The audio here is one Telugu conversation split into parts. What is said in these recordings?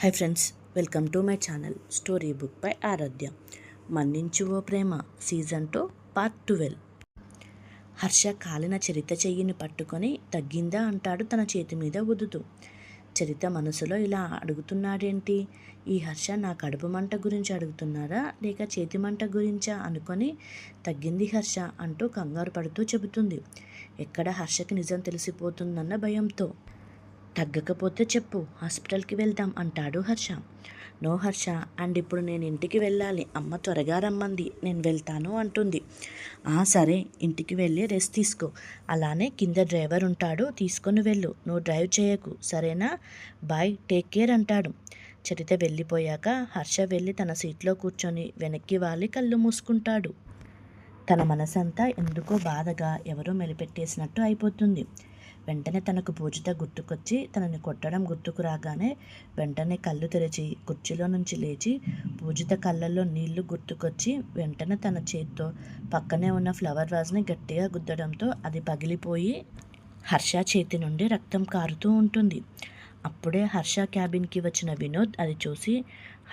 Hi friends welcome to my channel story book by Aradhya. మన్నించు ఓ ప్రేమ season two part twelve. Harsha కాలిన చరిత చెయ్యిని పట్టుకొని తగ్గిందా అంటాడు తన చేతి మీద వదుతూ చరిత మనసులో ఇలా అడుగుతున్నాడేంటి? ఈ హర్ష నా కడుపు మంట గురించి అడుగుతున్నారా? లేక చేతి మంట గురించా అనుకొని తగ్గింది హర్ష అంటూ కంగారు పడుతూ చెబుతుంది. ఎక్కడ హర్షకి నిజం తెలిసిపోతుందన్న భయంతో. తగ్గకపోతే చెప్పు హాస్పిటల్కి వెళ్దాం అంటాడు హర్ష. నో హర్ష అండ్ ఇప్పుడు నేను ఇంటికి వెళ్ళాలి. అమ్మ త్వరగా రమ్మంది నేను వెళ్తాను అంటుంది. ఆ సరే ఇంటికి వెళ్ళి రెస్ట్ తీసుకో. అలానే కింద డ్రైవర్ ఉంటాడు తీసుకొని వెళ్ళు. నువ్వు డ్రైవ్ చేయకు సరేనా? బాయ్ టేక్ కేర్ అంటాడు. చరిత వెళ్ళిపోయాక హర్ష వెళ్ళి తన సీట్లో కూర్చొని వెనక్కి వాలి కళ్ళు మూసుకుంటాడు. తన మనసంతా ఎందుకో బాధగా ఎవరో మెలిపెట్టేసినట్టు అయిపోతుంది. వెంటనే తనకు పూజిత గుర్తుకొచ్చి తనని కొట్టడం గుర్తుకు రాగానే వెంటనే కళ్ళు తెరిచి కుర్చీలో నుంచి లేచి పూజిత కళ్ళల్లో నీళ్ళు గుర్తుకొచ్చి వెంటనే తన చేత్తో పక్కనే ఉన్న ఫ్లవర్ వాజ్ని గట్టిగా గుద్దడంతో అది పగిలిపోయి హర్ష చేతి నుండి రక్తం కారుతూ ఉంటుంది. అప్పుడే హర్ష క్యాబిన్కి వచ్చిన వినోద్ అది చూసి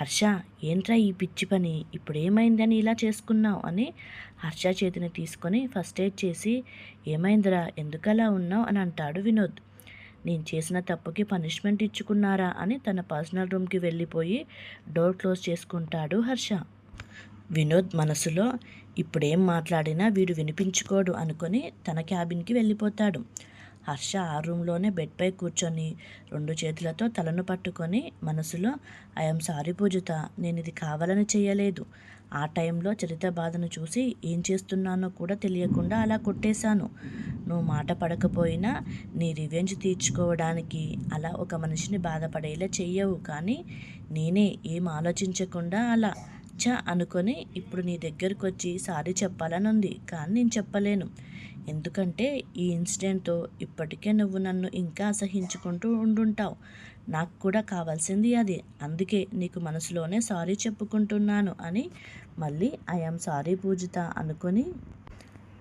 హర్ష ఏంట్రా ఈ పిచ్చి పని? ఇప్పుడు ఏమైందని ఇలా చేసుకున్నావు? అని హర్ష చేతిని తీసుకొని ఫస్ట్ ఎయిడ్ చేసి ఏమైందిరా? ఎందుకలా ఉన్నావు? అని అంటాడు వినోద్. నేను చేసిన తప్పుకి పనిష్మెంట్ ఇచ్చుకున్నారా? అని తన పర్సనల్ రూమ్కి వెళ్ళిపోయి డోర్ క్లోజ్ చేసుకుంటాడు హర్ష. వినోద్ మనసులో ఇప్పుడేం మాట్లాడినా వీడు వినిపించుకోడు అనుకొని తన క్యాబిన్కి వెళ్ళిపోతాడు. హర్ష ఆ రూమ్లోనే బెడ్పై కూర్చొని రెండు చేతులతో తలను పట్టుకొని మనసులో ఐఎమ్ సారీ పూజిత నేను ఇది కావాలని చేయలేదు ఆ టైంలో చరిత బాధను చూసి ఏం చేస్తున్నానో కూడా తెలియకుండా అలా కొట్టేశాను. నువ్వు మాట పడకపోయినా నీ రివెంజ్ తీర్చుకోవడానికి అలా ఒక మనిషిని బాధపడేలా చెయ్యవు కానీ నేనే ఏం ఆలోచించకుండా అలా ఇచ్చా అనుకొని ఇప్పుడు నీ దగ్గరకు వచ్చి సారీ చెప్పాలని ఉంది కానీ నేను చెప్పలేను. ఎందుకంటే ఈ ఇన్సిడెంట్తో ఇప్పటికే నువ్వు నన్ను ఇంకా అసహించుకుంటూ ఉండుంటావు. నాకు కూడా కావాల్సింది అది. అందుకే నీకు మనసులోనే సారీ చెప్పుకుంటున్నాను అని మళ్ళీ ఐఎమ్ సారీ పూజిత అనుకొని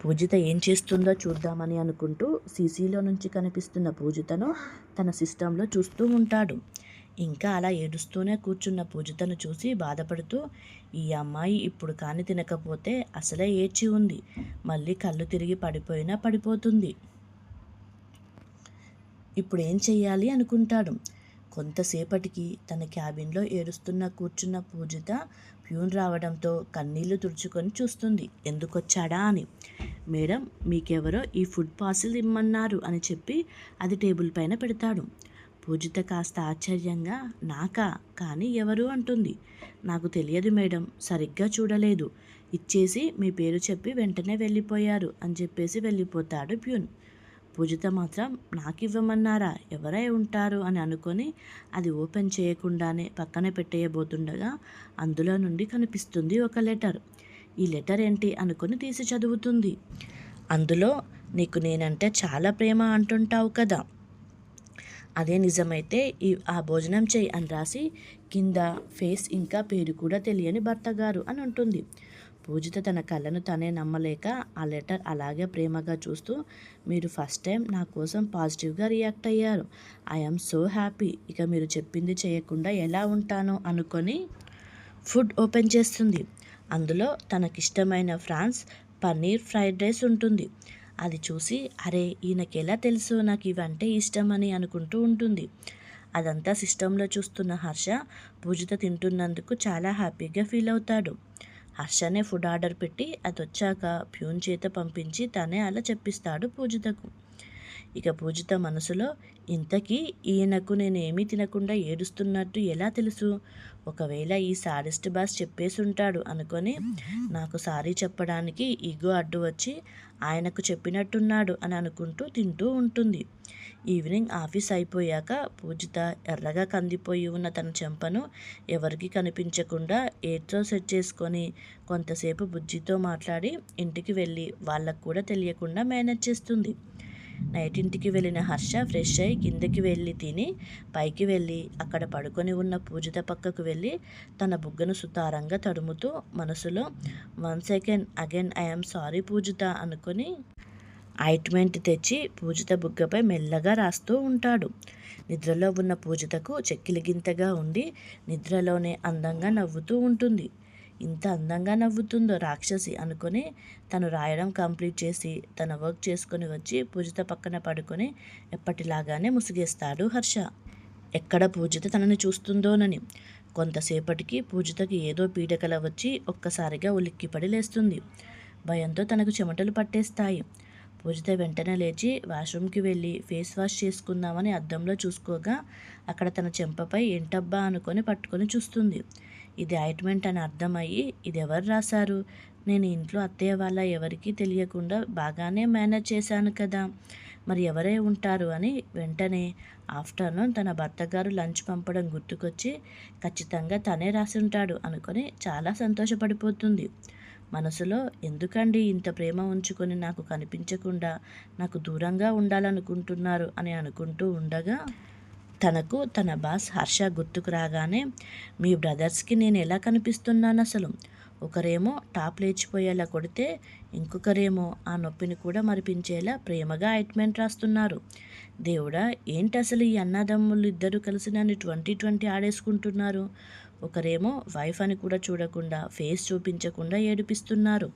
పూజిత ఏం చేస్తుందో చూద్దామని అనుకుంటూ సీసీలో నుంచి కనిపిస్తున్న పూజితను తన సిస్టంలో చూస్తూ ఉంటాడు. ఇంకా అలా ఏడుస్తూనే కూర్చున్న పూజితను చూసి బాధపడుతూ ఈ అమ్మాయి ఇప్పుడు కాని తినకపోతే అసలే ఏడ్చి ఉంది. మళ్ళీ కళ్ళు తిరిగి పడిపోయినా పడిపోతుంది. ఇప్పుడు ఏం చెయ్యాలి అనుకుంటాడు. కొంతసేపటికి తన క్యాబిన్లో ఏడుస్తున్న కూర్చున్న పూజిత ప్యూన్ రావడంతో కన్నీళ్ళు తుడుచుకొని చూస్తుంది. ఎందుకొచ్చాడా అని. మేడం మీకెవరో ఈ ఫుడ్ పార్సిల్ ఇమ్మన్నారు అని చెప్పి అది టేబుల్ పైన పెడతాడు. పూజిత కాస్త ఆశ్చర్యంగా నాకా? కానీ ఎవరు? అంటుంది. నాకు తెలియదు మేడం సరిగ్గా చూడలేదు. ఇచ్చేసి మీ పేరు చెప్పి వెంటనే వెళ్ళిపోయారు అని చెప్పేసి వెళ్ళిపోతాడు ప్యూన్. పూజిత మాత్రం నాకు ఇవ్వమన్నారా ఎవరై ఉంటారు? అని అనుకొని అది ఓపెన్ చేయకుండానే పక్కన పెట్టేయబోతుండగా అందులో నుండి కనిపిస్తుంది ఒక లెటర్. ఈ లెటర్ ఏంటి అనుకొని తీసి చదువుతుంది. అందులో నీకు నేనంటే చాలా ప్రేమ అంటుంటావు కదా? అదే నిజమైతే ఈ ఆ భోజనం చేయి అని రాసి కింద ఫేస్ ఇంకా పేరు కూడా తెలియని భర్త గారు అని ఉంటుంది పూజిత తన కళ్ళను తనే నమ్మలేక ఆ లెటర్ అలాగే ప్రేమగా చూస్తూ మీరు ఫస్ట్ టైం నా కోసం పాజిటివ్గా రియాక్ట్ అయ్యారు. I'm so happy. ఇక మీరు చెప్పింది చేయకుండా ఎలా ఉంటానో అనుకొని ఫుడ్ ఓపెన్ చేస్తుంది. అందులో తనకిష్టమైన ఫ్రాన్స్ పన్నీర్ ఫ్రైడ్ రైస్ ఉంటుంది. అది చూసి అరే ఈయనకి ఎలా తెలుసు? నాకు ఇవంటే ఇష్టమని అనుకుంటూ ఉంటుంది. అదంతా సిస్టంలో చూస్తున్న హర్ష పూజిత తింటున్నందుకు చాలా హ్యాపీగా ఫీల్ అవుతాడు. హర్షనే ఫుడ్ ఆర్డర్ పెట్టి అది వచ్చాక ప్యూన్ చేత పంపించి తనే అలా చెప్పిస్తాడు పూజితకు. ఇక పూజిత మనసులో ఇంతకీ ఈయనకు నేనేమీ తినకుండా ఏడుస్తున్నట్టు ఎలా తెలుసు? ఒకవేళ ఈ సారిస్ట్ బాస్ చెప్పేసుంటాడు అనుకొని నాకు సారీ చెప్పడానికి ఈగో అడ్డు వచ్చి ఆయనకు చెప్పినట్టున్నాడు అని అనుకుంటూ తింటూ ఉంటుంది. ఈవినింగ్ ఆఫీస్ అయిపోయాక పూజిత ఎర్రగా కందిపోయి ఉన్న తన చెంపను ఎవరికి కనిపించకుండా ఏడ్తో సెట్ చేసుకొని కొంతసేపు బుజ్జితో మాట్లాడి ఇంటికి వెళ్ళి వాళ్ళకు కూడా తెలియకుండా మేనేజ్ చేస్తుంది. నైట్ ఇంటికి వెళ్ళిన హర్ష ఫ్రెష్ అయి కిందకి వెళ్ళి తిని పైకి వెళ్ళి అక్కడ పడుకొని ఉన్న పూజిత పక్కకు వెళ్ళి తన బుగ్గను సుతారంగా తడుముతూ మనసులో one second again I'm sorry Poojitha అనుకొని ఆయింట్మెంట్ తెచ్చి పూజిత బుగ్గపై మెల్లగా రాస్తూ ఉంటాడు. నిద్రలో ఉన్న పూజితకు చెక్కిలిగింతగా ఉండి నిద్రలోనే అందంగా నవ్వుతూ ఉంటుంది. ఇంత అందంగా నవ్వుతుందో రాక్షసి అనుకొని తను రాయడం కంప్లీట్ చేసి తన వర్క్ చేసుకొని వచ్చి పూజిత పక్కన పడుకొని ఎప్పటిలాగానే ముసిగేస్తాడు హర్ష. ఎక్కడ పూజిత తనని చూస్తుందోనని. కొంతసేపటికి పూజితకి ఏదో పీడకల వచ్చి ఒక్కసారిగా ఉలిక్కిపడి లేస్తుంది. భయంతో తనకు చెమటలు పట్టేస్తాయి. పూజిత వెంటనే లేచి వాష్రూమ్కి వెళ్ళి ఫేస్ వాష్ చేసుకుందామని అద్దంలో చూసుకోగా అక్కడ తన చెంపపై ఏంటబ్బా అనుకొని పట్టుకొని చూస్తుంది. ఇది ఆయింట్మెంట్ అని అర్థమయ్యి ఇది ఎవరు రాశారు? నేను ఇంట్లో అత్తయ్య వాళ్ళ ఎవరికీ తెలియకుండా బాగానే మేనేజ్ చేశాను కదా. మరి ఎవరై ఉంటారు అని వెంటనే ఆఫ్టర్నూన్ తన భర్త గారు లంచ్ పంపడం గుర్తుకొచ్చి ఖచ్చితంగా తనే రాసి ఉంటాడు అనుకొని చాలా సంతోషపడిపోతుంది. మనసులో ఎందుకండి ఇంత ప్రేమ ఉంచుకొని నాకు కనిపించకుండా నాకు దూరంగా ఉండాలనుకుంటున్నారు అని అనుకుంటూ ఉండగా తనకు తన బాస్ హర్ష గుర్తుకు రాగానే మీ బ్రదర్స్కి నేను ఎలా కనిపిస్తున్నాను అసలు? ఒకరేమో టాప్ లేచిపోయేలా కొడితే ఇంకొకరేమో ఆ నొప్పిని కూడా మరిపించేలా ప్రేమగా ఐట్మెంట్ రాస్తున్నారు. దేవుడా ఏంటి అసలు ఈ అన్నదమ్ములు ఇద్దరు కలిసి నన్ను ట్వంటీ ట్వంటీ ఆడేసుకుంటున్నారు? ఒకరేమో వైఫ్ అని కూడా చూడకుండా ఫేస్ చూపించకుండా ఏడిపిస్తున్నారు.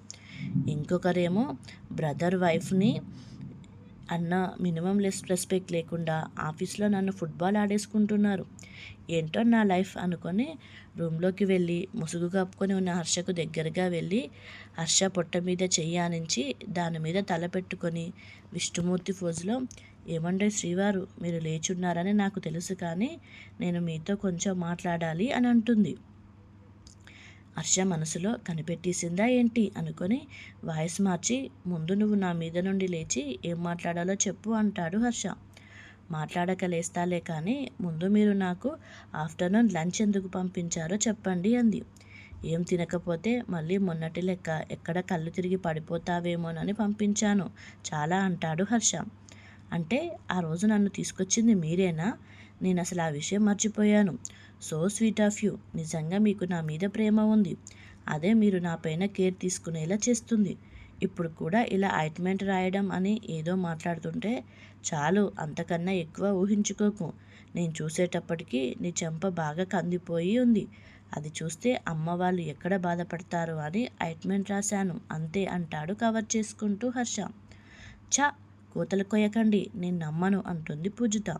ఇంకొకరేమో బ్రదర్ వైఫ్ని అన్న మినిమం లెస్ రెస్పెక్ట్ లేకుండా ఆఫీస్లో నన్ను ఫుట్బాల్ ఆడేసుకుంటున్నారు. ఏంటో నా లైఫ్ అనుకొని రూమ్లోకి వెళ్ళి ముసుగు కప్పుకొని ఉన్న హర్షకు దగ్గరగా వెళ్ళి హర్ష పొట్ట మీద చెయ్యానించి దాని మీద తల పెట్టుకొని విష్ణుమూర్తి ఫోజులో ఏమండే శ్రీవారు మీరు లేచున్నారని నాకు తెలుసు కానీ నేను మీతో కొంచెం మాట్లాడాలి అని అంటుంది. హర్ష మనసులో కనిపెట్టేసిందా ఏంటి అనుకొని వాయిస్ మార్చి ముందు నువ్వు నా మీద నుండి లేచి ఏం మాట్లాడాలో చెప్పు అంటాడు హర్ష. మాట్లాడక లేస్తాలే కానీ ముందు మీరు నాకు ఆఫ్టర్నూన్ లంచ్ ఎందుకు పంపించారో చెప్పండి అంది. ఏం తినకపోతే మళ్ళీ మొన్నటి లెక్క ఎక్కడ కళ్ళు తిరిగి పడిపోతావేమోనని పంపించాను చాలా అంటాడు హర్ష. అంటే ఆ రోజు నన్ను తీసుకొచ్చింది మీరేనా? నేను అసలు ఆ విషయం మర్చిపోయాను. So sweet of you. నిజంగా మీకు నా మీద ప్రేమ ఉంది. అదే మీరు నా పైన కేర్ తీసుకునేలా చేస్తుంది. ఇప్పుడు కూడా ఇలా ఆయింట్మెంట్ రాయడం అని ఏదో మాట్లాడుతుంటే చాలు అంతకన్నా ఎక్కువ ఊహించుకోకు. నేను చూసేటప్పటికీ నీ చెంప బాగా కందిపోయి ఉంది. అది చూస్తే అమ్మ వాళ్ళు ఎక్కడ బాధపడతారు అని ఆయింట్మెంట్ రాశాను. అంతే అంటాడు కవర్ చేసుకుంటూ హర్ష. చా కూతలు కొయ్యకండి నేను నమ్మను అంటుంది పూజిత.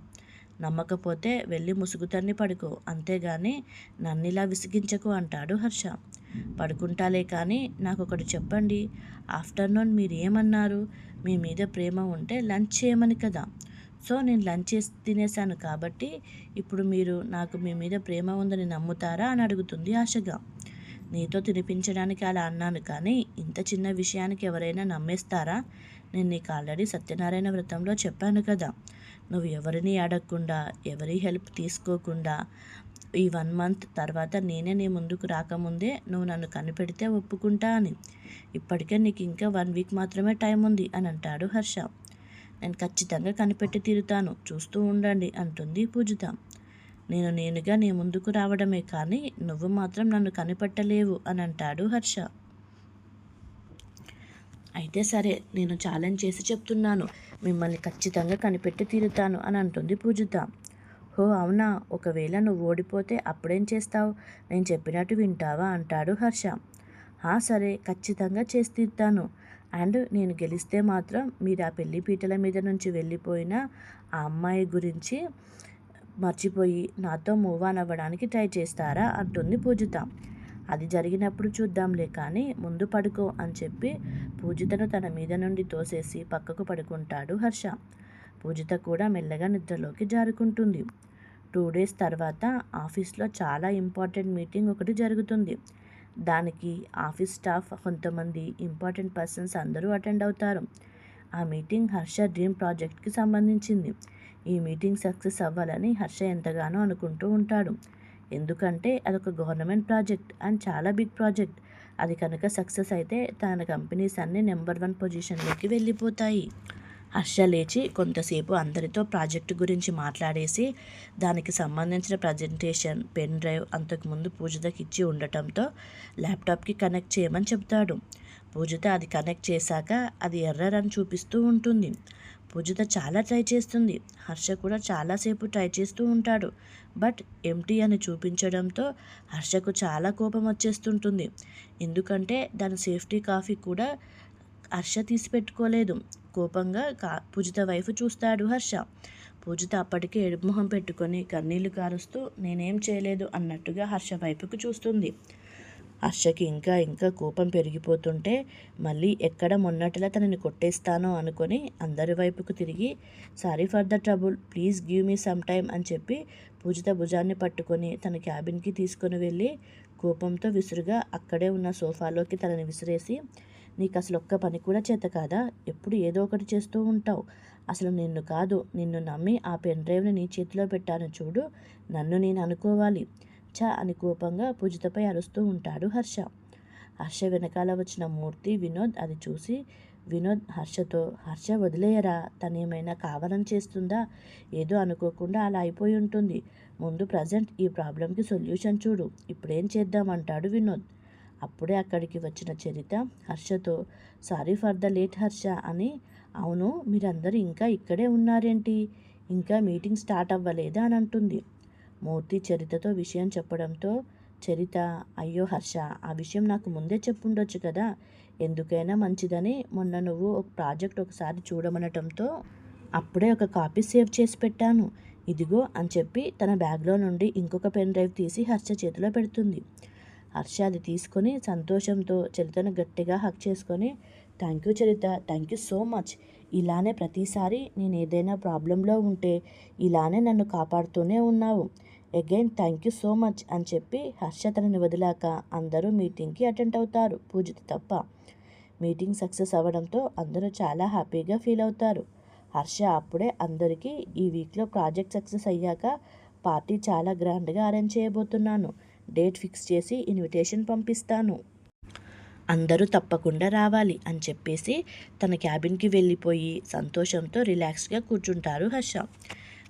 నమ్మకపోతే వెళ్ళి ముసుగుతన్ని పడుకో అంతేగాని నన్నిలా విసిగించకు అంటాడు హర్ష. పడుకుంటాలే కానీ నాకు ఒకటి చెప్పండి ఆఫ్టర్నూన్ మీరు ఏమన్నారు మీ మీద ప్రేమ ఉంటే లంచ్ చేయమని కదా. సో నేను లంచ్ చేసి తినేశాను కాబట్టి ఇప్పుడు మీరు నాకు మీ మీద ప్రేమ ఉందని నమ్ముతారా అని అడుగుతుంది ఆశగా. నీతో తినిపించడానికి అలా అన్నాను కానీ ఇంత చిన్న విషయానికి ఎవరైనా నమ్మేస్తారా? నేను నీకు ఆల్రెడీ సత్యనారాయణ వ్రతంలో చెప్పాను కదా. నువ్వు ఎవరిని అడగకుండా ఎవరి హెల్ప్ తీసుకోకుండా ఈ వన్ మంత్ తర్వాత నేనే నీ ముందుకు రాకముందే నువ్వు నన్ను కనిపెడితే ఒప్పుకుంటా అని. ఇప్పటికే నీకు ఇంకా వన్ వీక్ మాత్రమే టైం ఉంది అని అంటాడు హర్ష. నేను ఖచ్చితంగా కనిపెట్టి తీరుతాను చూస్తూ ఉండండి అంటుంది పూజిత. నేను నేనుగా నీ ముందుకు రావడమే కానీ నువ్వు మాత్రం నన్ను కనిపెట్టలేవు అని అంటాడు హర్ష. అయితే సరే నేను ఛాలెంజ్ చేసి చెప్తున్నాను. మిమ్మల్ని ఖచ్చితంగా కనిపెట్టి తీరుతాను అని అంటుంది పూజిత. హో అవునా? ఒకవేళ నువ్వు ఓడిపోతే అప్పుడేం చేస్తావు? నేను చెప్పినట్టు వింటావా? అంటాడు హర్ష. ఆ సరే ఖచ్చితంగా చేసి తీరుతాను. అండ్ నేను గెలిస్తే మాత్రం మీరు ఆ పెళ్ళి పీటల మీద నుంచి వెళ్ళిపోయిన ఆ అమ్మాయి గురించి మర్చిపోయి నాతో మూవ్ ఆన్ అవ్వడానికి ట్రై చేస్తారా అంటుంది పూజిత. అది జరిగినప్పుడు చూద్దాంలే కానీ ముందు పడుకో అని చెప్పి పూజితను తన మీద నుండి తోసేసి పక్కకు పడుకుంటాడు హర్ష. పూజిత కూడా మెల్లగా నిద్రలోకి జారుకుంటుంది. టూ డేస్ తర్వాత ఆఫీస్లో చాలా ఇంపార్టెంట్ మీటింగ్ ఒకటి జరుగుతుంది. దానికి ఆఫీస్ స్టాఫ్ కొంతమంది ఇంపార్టెంట్ పర్సన్స్ అందరూ అటెండ్ అవుతారు. ఆ మీటింగ్ హర్ష డ్రీమ్ ప్రాజెక్ట్కి సంబంధించింది. ఈ మీటింగ్ సక్సెస్ అవ్వాలని హర్ష ఎంతగానో అనుకుంటూ ఉంటాడు. ఎందుకంటే అదొక గవర్నమెంట్ ప్రాజెక్ట్ అండ్ చాలా బిగ్ ప్రాజెక్ట్. అది కనుక సక్సెస్ అయితే తన కంపెనీస్ అన్నీ నెంబర్ వన్ పొజిషన్లోకి వెళ్ళిపోతాయి. హర్ష లేచి కొంతసేపు అందరితో ప్రాజెక్టు గురించి మాట్లాడేసి దానికి సంబంధించిన ప్రజెంటేషన్ పెన్ డ్రైవ్ అంతకుముందు పూజితకి ఇచ్చి ఉండటంతో ల్యాప్టాప్కి కనెక్ట్ చేయమని చెప్తాడు. పూజిత అది కనెక్ట్ చేశాక అది ఎర్రర్ అని చూపిస్తూ ఉంటుంది. పూజిత చాలా ట్రై చేస్తుంది. హర్ష కూడా చాలాసేపు ట్రై చేస్తూ ఉంటాడు. బట్ ఎంటీ అని చూపించడంతో హర్షకు చాలా కోపం వచ్చేస్తుంటుంది. ఎందుకంటే దాని సేఫ్టీ కాఫీ కూడా హర్ష తీసి పెట్టుకోలేదు. కోపంగా కా పూజిత వైపు చూస్తాడు హర్ష. పూజిత అప్పటికే ఎడుమొహం పెట్టుకొని కన్నీళ్ళు కారుస్తూ నేనేం చేయలేదు అన్నట్టుగా హర్ష వైపుకు చూస్తుంది. హర్షకి ఇంకా ఇంకా కోపం పెరిగిపోతుంటే మళ్ళీ ఎక్కడ మొన్నటిలా తనని కొట్టేస్తానో అనుకొని అందరి వైపుకు తిరిగి sorry for the trouble please give me some time అని చెప్పి పూజిత భుజాన్ని పట్టుకొని తన క్యాబిన్కి తీసుకొని వెళ్ళి కోపంతో విసురుగా అక్కడే ఉన్న సోఫాలోకి తనని విసిరేసి నీకు అసలు ఒక్క పని కూడా చేత కాదా? ఎప్పుడు ఏదో ఒకటి చేస్తూ ఉంటావు. అసలు నిన్ను కాదు నిన్ను నమ్మి ఆ పెన్ డ్రైవ్ని నీ చేతిలో పెట్టాను చూడు. నన్ను నేను అనుకోవాలి. చ అని కోపంగా పూజితపై అరుస్తూ ఉంటాడు హర్ష. హర్ష వెనకాల వచ్చిన మూర్తి వినోద్ అది చూసి వినోద్ హర్షతో హర్ష వదిలేయరా తనేమైనా కావాలని చేస్తుందా? ఏదో అనుకోకుండా అలా అయిపోయి ఉంటుంది. ముందు ప్రజెంట్ ఈ ప్రాబ్లంకి సొల్యూషన్ చూడు. ఇప్పుడేం చేద్దామంటాడు వినోద్. అప్పుడే అక్కడికి వచ్చిన Charitha హర్షతో sorry for the late Harsha అని అవును మీరందరూ ఇంకా ఇక్కడే ఉన్నారేంటి? ఇంకా మీటింగ్ స్టార్ట్ అవ్వలేదా? అని అంటుంది. మూర్తి చరితతో విషయం చెప్పడంతో చరిత అయ్యో హర్ష ఆ విషయం నాకు ముందే చెప్పుండొచ్చు కదా. ఎందుకైనా మంచిదని మొన్న నువ్వు ఒక ప్రాజెక్ట్ ఒకసారి చూడమనటంతో అప్పుడే ఒక కాపీ సేవ్ చేసి పెట్టాను. ఇదిగో అని చెప్పి తన బ్యాగ్లో నుండి ఇంకొక పెన్ డ్రైవ్ తీసి హర్ష చేతిలో పెడుతుంది. హర్ష అది తీసుకొని సంతోషంతో చరితను గట్టిగా హక్ చేసుకొని thank you Charitha thank you so much. ఇలానే ప్రతిసారి నేను ఏదైనా ప్రాబ్లంలో ఉంటే ఇలానే నన్ను కాపాడుతూనే ఉన్నావు. Again thank you so much అని చెప్పి హర్ష తనని వదిలాక అందరూ మీటింగ్కి అటెండ్ అవుతారు పూజిత తప్ప. మీటింగ్ సక్సెస్ అవ్వడంతో అందరూ చాలా హ్యాపీగా ఫీల్ అవుతారు. హర్ష అప్పుడే అందరికీ ఈ వీక్లో ప్రాజెక్ట్ సక్సెస్ అయ్యాక పార్టీ చాలా గ్రాండ్గా అరేంజ్ చేయబోతున్నాను. డేట్ ఫిక్స్ చేసి ఇన్విటేషన్ పంపిస్తాను. అందరూ తప్పకుండా రావాలి అని చెప్పేసి తన క్యాబిన్కి వెళ్ళిపోయి సంతోషంతో రిలాక్స్గా కూర్చుంటారు హర్ష.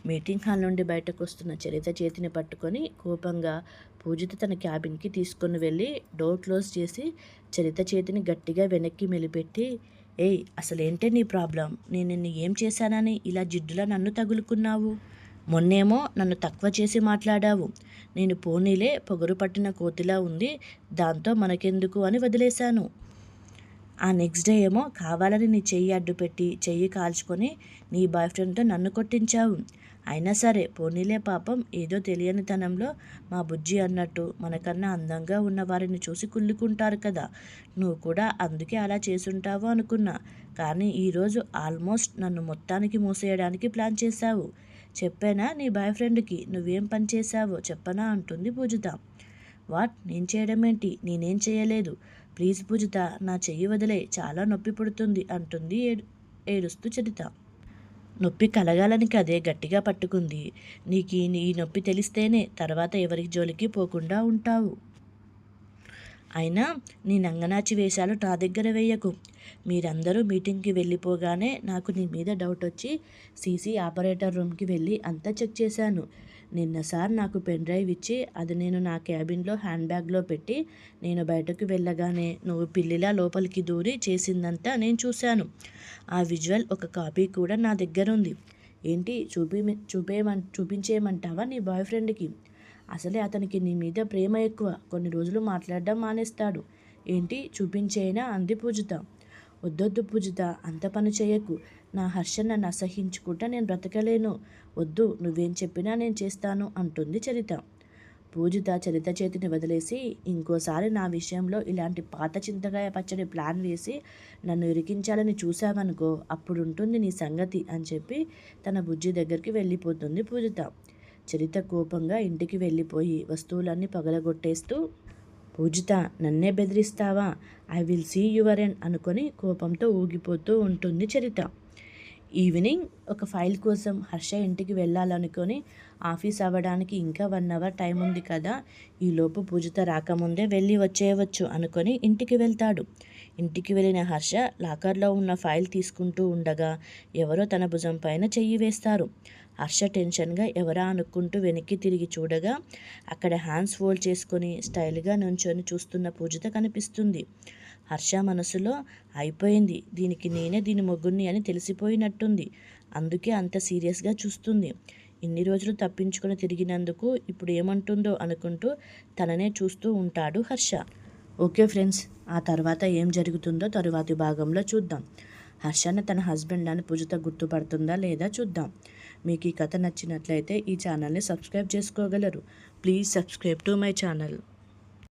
మీటింగ్ హాల్ నుండి బయటకు వస్తున్న చరిత చేతిని పట్టుకొని కోపంగా పూజిత తన క్యాబిన్కి తీసుకొని వెళ్ళి డోర్ క్లోజ్ చేసి చరిత చేతిని గట్టిగా వెనక్కి మెలిపెట్టి ఏయ్ అసలేంటే నీ ప్రాబ్లం? నేను నిన్ను ఏం చేశానని ఇలా జిడ్డులా నన్ను తగులుకున్నావు? మొన్నేమో నన్ను తక్కువ చేసి మాట్లాడావు. నేను పోనీలే పొగరు పట్టిన కోతిలా ఉంది దాంతో మనకెందుకు అని వదిలేశాను. ఆ నెక్స్ట్ డే ఏమో కావాలని నీ చెయ్యి అడ్డు పెట్టి చెయ్యి కాల్చుకొని నీ బాయ్ ఫ్రెండ్తో నన్ను కొట్టించావు. అయినా సరే పోనీలే పాపం ఏదో తెలియని తనంలో మా బుజ్జి అన్నట్టు మనకన్నా అందంగా ఉన్న వారిని చూసి కుళ్ళుకుంటారు కదా. నువ్వు కూడా అందుకే అలా చేసుంటావు అనుకున్నా. కానీ ఈరోజు ఆల్మోస్ట్ నన్ను మొత్తానికి మూసేయడానికి ప్లాన్ చేశావు. చెప్పానా నీ బాయ్ ఫ్రెండ్కి? నువ్వేం పని చేశావో చెప్పనా అంటుంది పూజిత. వాట్? నేను చేయడమేంటి నేనేం చేయలేదు. ప్లీజ్ పూజిత నా చెయ్యి వదిలే. చాలా నొప్పి పుడుతుంది అంటుంది ఏడు ఏడుస్తూ చరిత. నొప్పి కలగాలని కదే గట్టిగా పట్టుకుంది. నీకు ఈ నొప్పి తెలిస్తేనే తర్వాత ఎవరికి జోలికి పోకుండా ఉంటావు. అయినా నీ నంగనాచి వేషాలు నా దగ్గర వేయకు. మీరందరూ మీటింగ్కి వెళ్ళిపోగానే నాకు నీ మీద డౌట్ వచ్చి సీసీ ఆపరేటర్ రూమ్కి వెళ్ళి అంతా చెక్ చేశాను. నిన్న సార్ నాకు పెన్ డ్రైవ్ ఇచ్చి అది నేను నా క్యాబిన్లో హ్యాండ్ బ్యాగ్లో పెట్టి నేను బయటకు వెళ్ళగానే నువ్వు పిల్లిలా లోపలికి దూరి చేసిందంతా నేను చూశాను. ఆ విజువల్ ఒక కాపీ కూడా నా దగ్గర ఉంది ఏంటి? చూపి చూపేయమం చూపించేయమంటావా నీ బాయ్ ఫ్రెండ్కి? అసలే అతనికి నీ మీద ప్రేమ ఎక్కువ. కొన్ని రోజులు మాట్లాడడం మానేస్తాడు. ఏంటి? చూపించేనా అంది పూజిత. వద్దొద్దు పూజిత అంత పని చేయకు. నా హర్ష నన్ను అసహించుకుంటా నేను బ్రతకలేను. వద్దు నువ్వేం చెప్పినా నేను చేస్తాను అంటుంది చరిత. పూజిత చరిత చేతిని వదిలేసి ఇంకోసారి నా విషయంలో ఇలాంటి పాత చింతకాయ పచ్చడి ప్లాన్ వేసి నన్ను ఇరికించాలని చూసావనుకో అప్పుడు ఉంటుంది నీ సంగతి అని చెప్పి తన బుజ్జి దగ్గరికి వెళ్ళిపోతుంది పూజిత. చరిత కోపంగా ఇంటికి వెళ్ళిపోయి వస్తువులన్నీ పగలగొట్టేస్తూ పూజిత నన్నే బెదిరిస్తావా? I will see your end అనుకొని కోపంతో ఊగిపోతూ ఉంటుంది చరిత. ఈవినింగ్ ఒక ఫైల్ కోసం హర్ష ఇంటికి వెళ్ళాలనుకొని ఆఫీస్ అవ్వడానికి ఇంకా వన్ అవర్ టైం ఉంది కదా ఈలోపు పూజిత రాకముందే వెళ్ళి వచ్చేయవచ్చు అనుకొని ఇంటికి వెళ్తాడు. ఇంటికి వెళ్ళిన హర్ష లాకర్లో ఉన్న ఫైల్ తీసుకుంటూ ఉండగా ఎవరో తన భుజం పైన చెయ్యి వేస్తారు. హర్ష టెన్షన్గా ఎవరా అనుకుంటూ వెనక్కి తిరిగి చూడగా అక్కడ హ్యాండ్స్ ఫోల్డ్ చేసుకొని స్టైల్గా నుంచొని చూస్తున్న పూజిత కనిపిస్తుంది. హర్ష మనసులో అయిపోయింది దీనికి నేనే దీని మొగ్గుని అని తెలిసిపోయినట్టుంది. అందుకే అంత సీరియస్గా చూస్తుంది. ఇన్ని రోజులు తప్పించుకొని తిరిగినందుకు ఇప్పుడు ఏమంటుందో అనుకుంటూ తననే చూస్తూ ఉంటాడు హర్ష. ఓకే ఫ్రెండ్స్ ఆ తర్వాత ఏం జరుగుతుందో తరువాతి భాగంలో చూద్దాం. హర్షన తన హస్బెండ్ అని పూజత గుర్తుపడుతుందా లేదా చూద్దాం. మీకు ఈ కథ నచ్చినట్లయితే ఈ ఛానల్ని సబ్స్క్రైబ్ చేసుకోగలరు. Please subscribe to my channel.